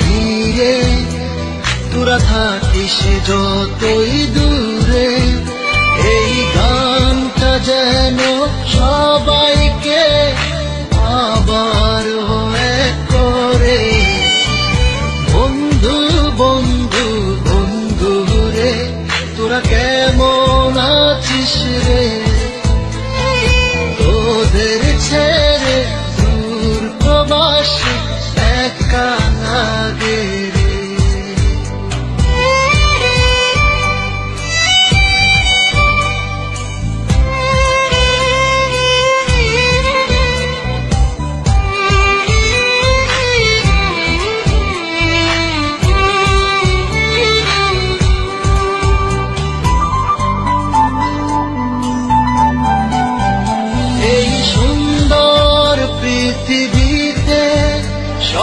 ধীরে তোরা থাকিস যতই দূরে এই গানটা যেন সবাইকে একা লাগে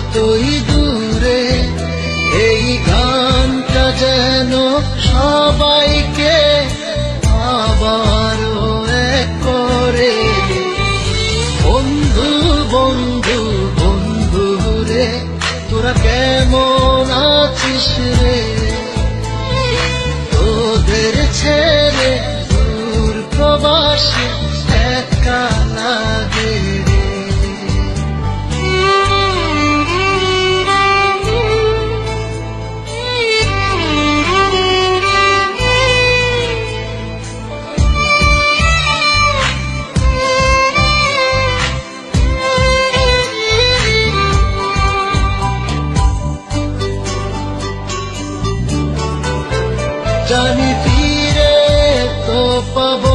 যতই দূরে এই গানটা যেন সবাইকে আবার করে। বন্ধু বন্ধু বন্ধু রে, তোরা কেমন আছিস রে? তোদের ছেড়ে দূর প্রবাস জানি ফিরে তো পাবো